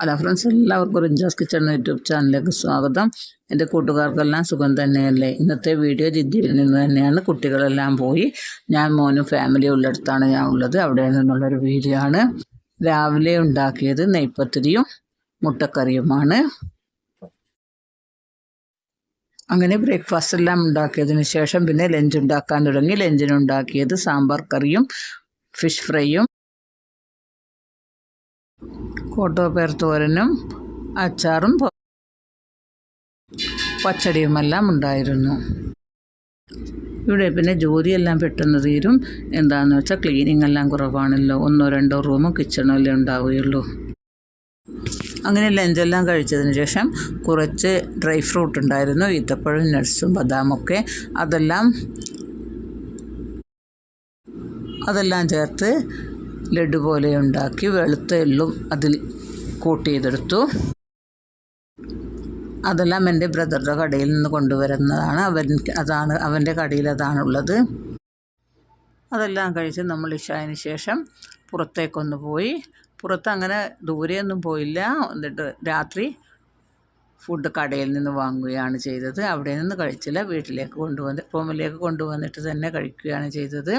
Hello friends എല്ലാവർക്കും റിഞ്ചാസ് kitchen YouTube ചാനലിലേക്ക് സ്വാഗതം. എന്റെ കൂട്ടുകാർക്കെല്ലാം സുഖം തന്നെയല്ലേ? ഇന്നത്തെ വീഡിയോ ജിദ്ദിയിൽ നിന്ന് തന്നെയാണ്. കുട്ടികളെല്ലാം പോയി. ഞാൻ മോനും ഫാമിലി ഉള്ളിടത്താണ് ഞാൻ ഉള്ളത്. അവിടെ നിന്നുള്ളൊരു വീഡിയോ ആണ്. രാവിലെ ഉണ്ടാക്കിയത് നെയ്പ്പത്തിരിയും മുട്ടക്കറിയുമാണ്. അങ്ങനെ ബ്രേക്ക്ഫാസ്റ്റ് എല്ലാം ഉണ്ടാക്കിയതിന് ശേഷം പിന്നെ ലഞ്ച് ഉണ്ടാക്കാൻ തുടങ്ങി. ലഞ്ചിനുണ്ടാക്കിയത് സാമ്പാർ കറിയും ഫിഷ് ഫ്രൈയും കോട്ടോപ്പേർ തോരനും അച്ചാറും പച്ചടിയുമെല്ലാം ഉണ്ടായിരുന്നു. ഇവിടെ പിന്നെ ജോലിയെല്ലാം പെട്ടെന്ന് തീരും. എന്താണെന്ന് വെച്ചാൽ ക്ലീനിങ് എല്ലാം കുറവാണല്ലോ. ഒന്നോ രണ്ടോ റൂമോ കിച്ചണോ അല്ലേ ഉണ്ടാവുകയുള്ളൂ. അങ്ങനെ ലഞ്ചെല്ലാം കഴിച്ചതിന് ശേഷം കുറച്ച് ഡ്രൈ ഫ്രൂട്ട് ഉണ്ടായിരുന്നു. ഈത്തപ്പഴം നട്ട്സും ബദാമൊക്കെ അതെല്ലാം അതെല്ലാം ചേർത്ത് ലഡു പോലെ ഉണ്ടാക്കി വെളുത്ത എള്ളും അതിൽ കൂട്ടി ചെയ്തെടുത്തു അതെല്ലാം എന്റെ ബ്രദറുടെ കടയിൽ നിന്ന് കൊണ്ടുവരുന്നതാണ്. അവൻ അതാണ് അവന്റെ കടയിൽ അതാണുള്ളത്. അതെല്ലാം കഴിച്ച് നമ്മൾ ഇഷായന് ശേഷം പുറത്തേക്കൊന്ന് പോയി. പുറത്ത് അങ്ങനെ ദൂരെയൊന്നും പോയില്ല. എന്നിട്ട് രാത്രി ഫുഡ് കടയിൽ നിന്ന് വാങ്ങുകയാണ് ചെയ്തത്. അവിടെ നിന്ന് കഴിച്ചില്ല. വീട്ടിലേക്ക് കൊണ്ടുവന്ന് റൂമിലേക്ക് കൊണ്ടുവന്നിട്ട് തന്നെ കഴിക്കുകയാണ് ചെയ്തത്.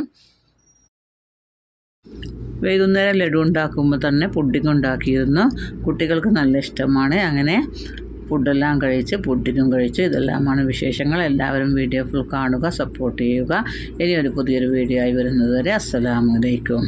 വൈകുന്നേരം ലഡു ഉണ്ടാക്കുമ്പോൾ തന്നെ പുഡിംഗ് ഉണ്ടാക്കിയിരുന്നു. കുട്ടികൾക്ക് നല്ല ഇഷ്ടമാണ്. അങ്ങനെ ഫുഡെല്ലാം കഴിച്ച് പുഡിങ്ങും കഴിച്ച് ഇതെല്ലാമാണ് വിശേഷങ്ങൾ. എല്ലാവരും വീഡിയോ ഫുൾ കാണുക സപ്പോർട്ട് ചെയ്യുക. ഇനി ഒരു പുതിയൊരു വീഡിയോ ആയി വരുന്നതുവരെ അസ്സലാമലൈക്കും